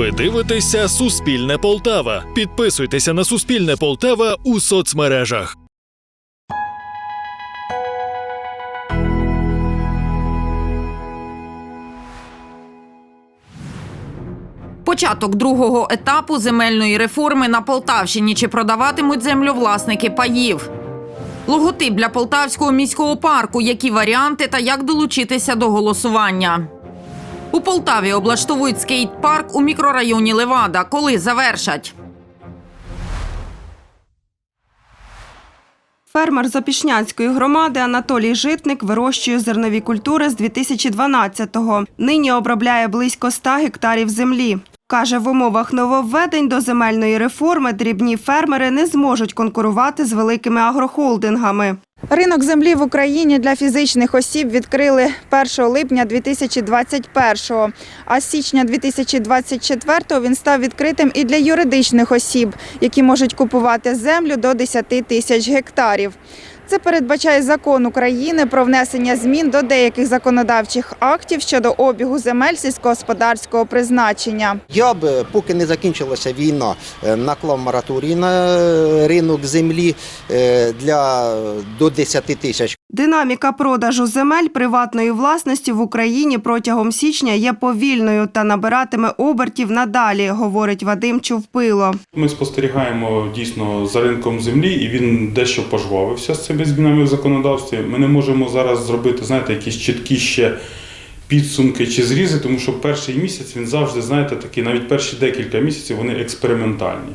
Ви дивитеся Суспільне Полтава. Підписуйтеся на Суспільне Полтава у соцмережах. Початок другого етапу земельної реформи на Полтавщині чи продаватимуть землю власники паїв. Логотип для Полтавського міського парку. Які варіанти та як долучитися до голосування? У Полтаві облаштовують скейт-парк у мікрорайоні Левада. Коли завершать? Фермер Запішнянської громади Анатолій Житник вирощує зернові культури з 2012-го. Нині обробляє близько 100 гектарів землі. Каже, в умовах нововведень до земельної реформи дрібні фермери не зможуть конкурувати з великими агрохолдингами. Ринок землі в Україні для фізичних осіб відкрили 1 липня 2021-го, а з січня 2024-го він став відкритим і для юридичних осіб, які можуть купувати землю до 10 тисяч гектарів. Це передбачає закон України про внесення змін до деяких законодавчих актів щодо обігу земель сільськогосподарського призначення. Я б, поки не закінчилася війна, е, наклав мораторій на е, ринок землі е, для до 10 тисяч. Динаміка продажу земель приватної власності в Україні протягом січня є повільною та набиратиме обертів надалі, говорить Вадим Чувпило. Ми спостерігаємо дійсно за ринком землі, і він дещо пожвавився з цими змінами в законодавстві. Ми не можемо зараз зробити, знаєте, якісь чіткі ще підсумки чи зрізи, тому що перший місяць він завжди, знаєте, такий, навіть перші декілька місяців вони експериментальні.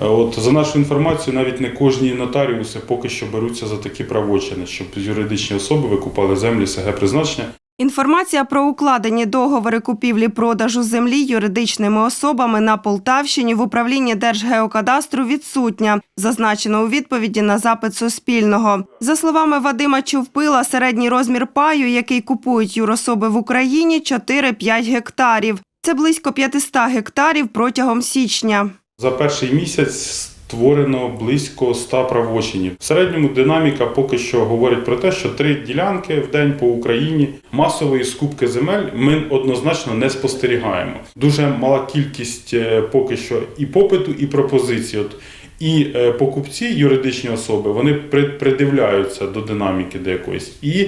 Е, От за нашу інформацію, навіть не кожні нотаріуси поки що беруться за такі правочини, щоб юридичні особи викупали землі СГ призначення. Інформація про укладені договори купівлі-продажу землі юридичними особами на Полтавщині в управлінні Держгеокадастру відсутня, зазначено у відповіді на запит Суспільного. За словами Вадима Чувпила, середній розмір паю, який купують юрособи в Україні, 4-5 гектарів. Це близько 500 гектарів протягом січня. За перший місяць створено близько 100 правочинів. В середньому динаміка поки що говорить про те, що три ділянки в день по Україні масової скупки земель ми однозначно не спостерігаємо. Дуже мала кількість е, поки що і попиту, і пропозицій. От і е, покупці, юридичні особи, вони при- придивляються до динаміки до якоїсь. І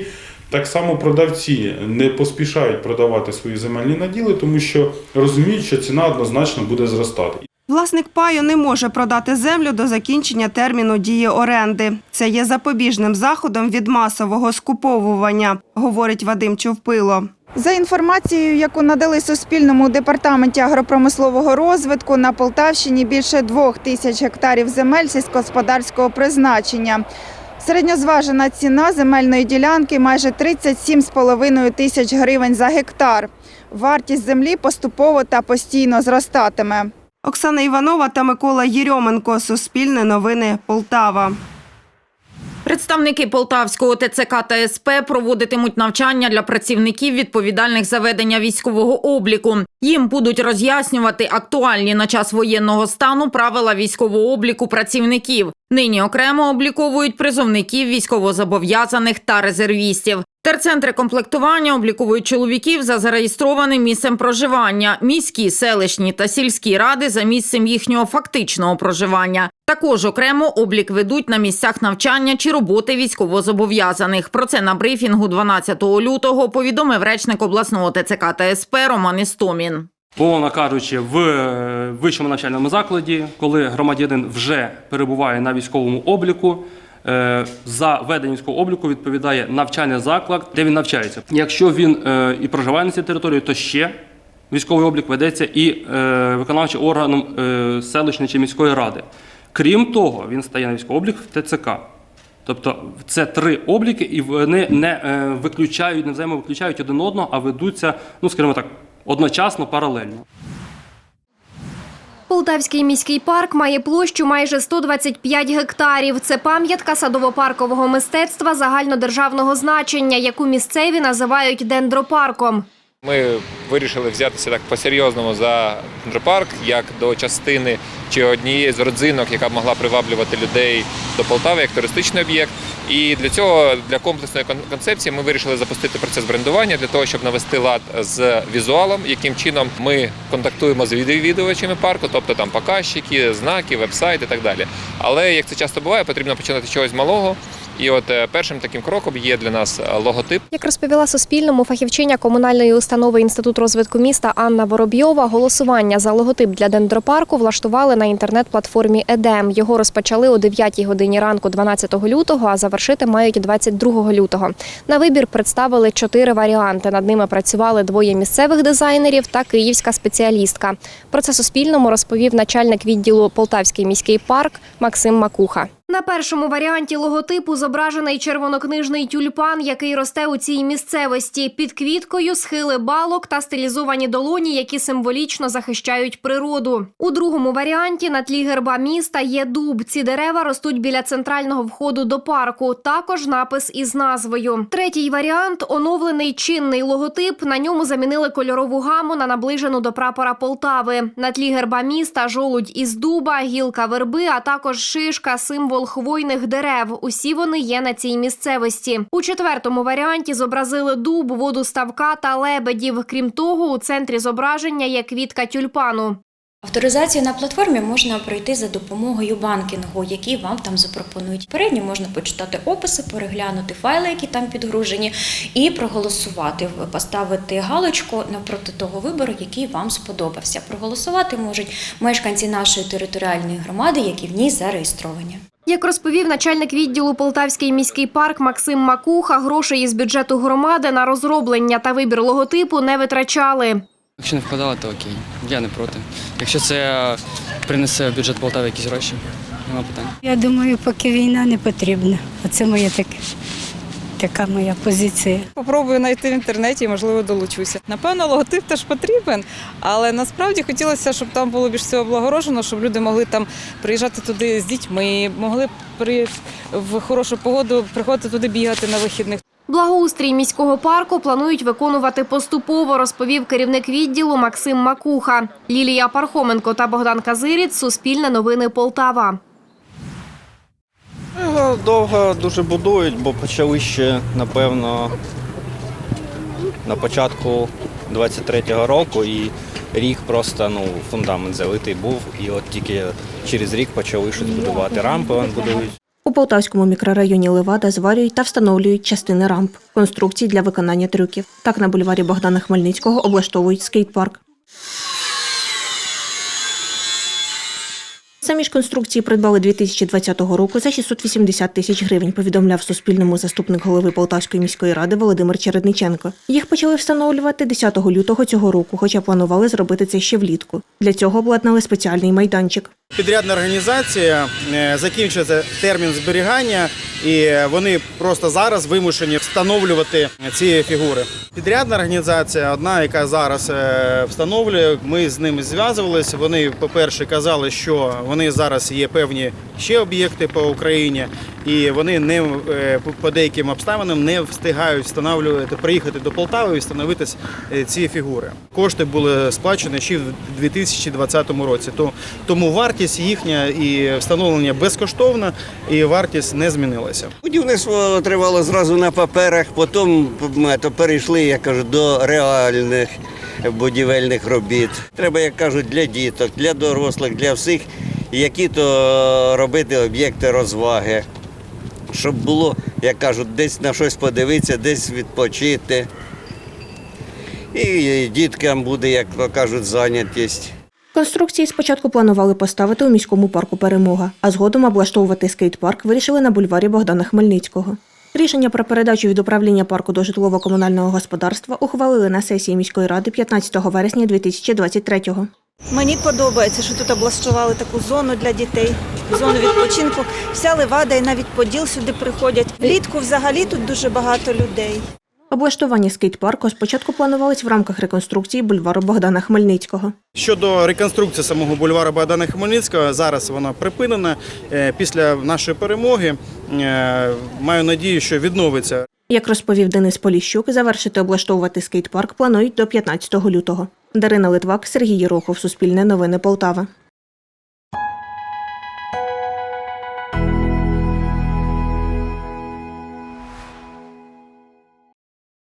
так само продавці не поспішають продавати свої земельні наділи, тому що розуміють, що ціна однозначно буде зростати. Власник паю не може продати землю до закінчення терміну дії оренди. Це є запобіжним заходом від масового скуповування, говорить Вадим Човпило. За інформацією, яку надали Суспільному департаменті агропромислового розвитку, на Полтавщині більше двох тисяч гектарів земель сільськогосподарського призначення. Середньозважена ціна земельної ділянки майже 37,5 тисяч гривень за гектар. Вартість землі поступово та постійно зростатиме. Оксана Іванова та Микола Єрьоменко. Суспільне новини Полтава. Представники Полтавського ТЦК та СП проводитимуть навчання для працівників відповідальних за ведення військового обліку. Їм будуть роз'яснювати актуальні на час воєнного стану правила військового обліку працівників. Нині окремо обліковують призовників, військовозобов'язаних та резервістів. Терцентри комплектування обліковують чоловіків за зареєстрованим місцем проживання, міські, селищні та сільські ради за місцем їхнього фактичного проживання. Також окремо облік ведуть на місцях навчання чи роботи військовозобов'язаних. Про це на брифінгу 12 лютого повідомив речник обласного ТЦК та СП Роман Істомін. Умовно кажучи, в е, вищому навчальному закладі, коли громадянин вже перебуває на військовому обліку, е, за ведення військового обліку відповідає навчальний заклад, де він навчається. Якщо він е, і проживає на цій території, то ще військовий облік ведеться і виконавчим органом селищної чи міської ради. Крім того, він стає на військовий облік в ТЦК. Тобто це три обліки, і вони не е, виключають, не взаємовиключають один одного, а ведуться, ну скажімо так, одночасно, паралельно. Полтавський міський парк має площу майже 125 гектарів. Це пам'ятка садово-паркового мистецтва загальнодержавного значення, яку місцеві називають дендропарком. Ми вирішили взятися так по-серйозному за дендропарк, як до частини чи однієї з родзинок, яка б могла приваблювати людей до Полтави як туристичний об'єкт. І для цього для комплексної кон- концепції ми вирішили запустити процес брендування для того, щоб навести лад з візуалом, яким чином ми контактуємо з відвідувачами парку, тобто там показчики, знаки, веб-сайт і так далі. Але як це часто буває, потрібно починати чогось малого. І от е, першим таким кроком є для нас е, логотип. Як розповіла Суспільному фахівчиня комунальної установи Інститут розвитку міста Анна Воробйова, голосування за логотип для дендропарку влаштували на інтернет-платформі Едем. Його розпочали о 9 годині ранку 12 лютого, а завершити мають 22 лютого. На вибір представили чотири варіанти. Над ними працювали двоє місцевих дизайнерів та київська спеціалістка. Про це Суспільному розповів начальник відділу Полтавський міський парк Максим Макуха. На першому варіанті логотипу зображений червонокнижний тюльпан, який росте у цій місцевості. Під квіткою схили балок та стилізовані долоні, які символічно захищають природу. У другому варіанті на тлі герба міста є дуб. Ці дерева ростуть біля центрального входу до парку. Також напис із назвою. Третій варіант оновлений чинний логотип. На ньому замінили кольорову гаму на наближену до прапора Полтави. На тлі герба міста жолудь із дуба, гілка верби, а також шишка, символ хвойних дерев. Усі вони є на цій місцевості. У четвертому варіанті зобразили дуб, воду ставка та лебедів. Крім того, у центрі зображення є квітка тюльпану. Авторизацію на платформі можна пройти за допомогою банкінгу, який вам там запропонують. Передньо можна почитати описи, переглянути файли, які там підгружені, і проголосувати, поставити галочку напроти того вибору, який вам сподобався. Проголосувати можуть мешканці нашої територіальної громади, які в ній зареєстровані. Як розповів начальник відділу Полтавський міський парк Максим Макуха, грошей із бюджету громади на розроблення та вибір логотипу не витрачали. Якщо не вкладали, то окей. Я не проти. Якщо це е, принесе в бюджет Полтави якісь гроші, нема питань. Я думаю, поки війна не потрібна. Оце моє так, така моя позиція. Попробую знайти в інтернеті, можливо, долучуся. Напевно, логотип теж потрібен, але насправді хотілося, щоб там було більш всього облагорожено, щоб люди могли там приїжджати туди з дітьми, могли при в хорошу погоду приходити туди бігати на вихідних. Благоустрій міського парку планують виконувати поступово, розповів керівник відділу Максим Макуха. Лілія Пархоменко та Богдан Казиріць. Суспільне новини Полтава. Його довго дуже будують, бо почали ще, напевно, на початку 23-го року і рік просто ну, фундамент залитий був. І от тільки через рік почали щось будувати. Рампи вон будують. У Полтавському мікрорайоні Левада зварюють та встановлюють частини рамп, конструкцій для виконання трюків. Так на бульварі Богдана Хмельницького облаштовують скейт-парк. Самі ж конструкції придбали 2020 року за 680 тисяч гривень, повідомляв Суспільному заступник голови Полтавської міської ради Володимир Чередниченко. Їх почали встановлювати 10 лютого цього року, хоча планували зробити це ще влітку. Для цього обладнали спеціальний майданчик. Підрядна організація е, закінчується термін зберігання, і вони просто зараз вимушені встановлювати ці фігури. Підрядна організація, одна, яка зараз е, встановлює, ми з ними зв'язувалися. Вони, по-перше, казали, що вони зараз є певні ще об'єкти по Україні, і вони не е, по- деяким обставинам не встигають встановлювати, приїхати до Полтави і встановити е, ці фігури. Кошти були сплачені ще в 2020 році. То тому вартість їхня і встановлення безкоштовна, і вартість не змінилася. Будівництво тривало зразу на паперах, потім то перейшли, я кажу, до реальних будівельних робіт. Треба, як кажуть, для діток, для дорослих, для всіх, які то робити об'єкти розваги. Щоб було, як кажуть, десь на щось подивитися, десь відпочити. І діткам буде, як то кажуть, зайнятість. Конструкції спочатку планували поставити у міському парку Перемога, а згодом облаштовувати скейт-парк вирішили на бульварі Богдана Хмельницького. Рішення про передачу від управління парку до житлово-комунального господарства ухвалили на сесії міської ради 15 вересня 2023-го. Мені подобається, що тут облаштували таку зону для дітей, зону відпочинку. Вся левада і навіть поділ сюди приходять. Влітку взагалі тут дуже багато людей. Облаштування скейт-парку спочатку планувалось в рамках реконструкції бульвару Богдана Хмельницького. Щодо реконструкції самого бульвару Богдана Хмельницького, зараз вона припинена. Е, Після нашої перемоги е, маю надію, що відновиться Як розповів Денис Поліщук, завершити облаштовувати скейт-парк планують до 15 лютого. Дарина Литвак, Сергій Єрохов, Суспільне новини Полтава.